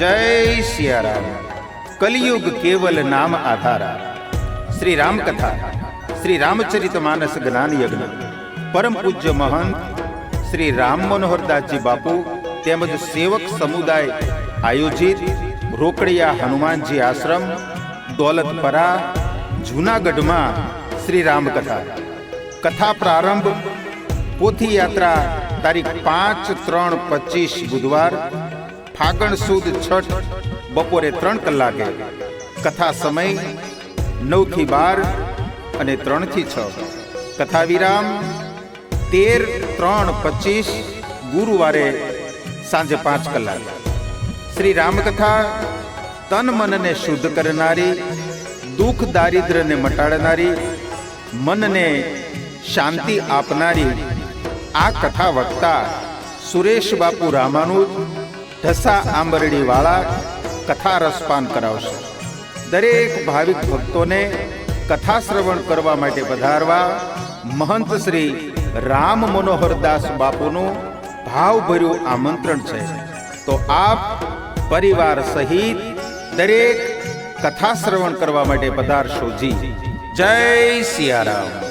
જય સિયારામ. કલિયુગ કેવલ નામ આધારા. શ્રી રામકથા, શ્રી રામચરિત માનસ જ્ઞાન યજ્ઞ. પરમ પૂજ્ય મહંત, શ્રી રામ મનોહરદાસજી બાપુ, તેમજ સેવક સમુદાય આયોજિત રોકડિયા હનુમાનજી આશ્રમ, દોલતપરા, જૂનાગઢમાં શ્રી રામકથા. કથા પ્રારંભ પોથી યાત્રા તારીખ પાંચ ત્રણ પચીસ બુધવાર ફાગણ સુદ છઠ બપોરે ત્રણ કલાકે, કથા સમય નવથી બાર અને ત્રણથી છ. કથા વિરામ તેર ત્રણ પચીસ ગુરુવારે સાંજે પાંચ કલાક. શ્રી રામકથા તન મનને શુદ્ધ કરનારી, દુઃખ દારિદ્રને મટાડનારી, મનને શાંતિ આપનારી આ કથા વક્તા સુરેશ બાપુ રામાનુજ ઢસા આંબરડી વાળા કથા રસપાન કરાવશે. દરેક ભાવિક ભક્તોને કથા શ્રવણ કરવા માટે પધારવા મહંત શ્રી રામ મનોહરદાસ બાપુનું ભાવભર્યું આમંત્રણ છે. તો આપ પરિવાર સહિત દરેક કથા શ્રવણ કરવા માટે પધારશો જી. જય સિયારામ.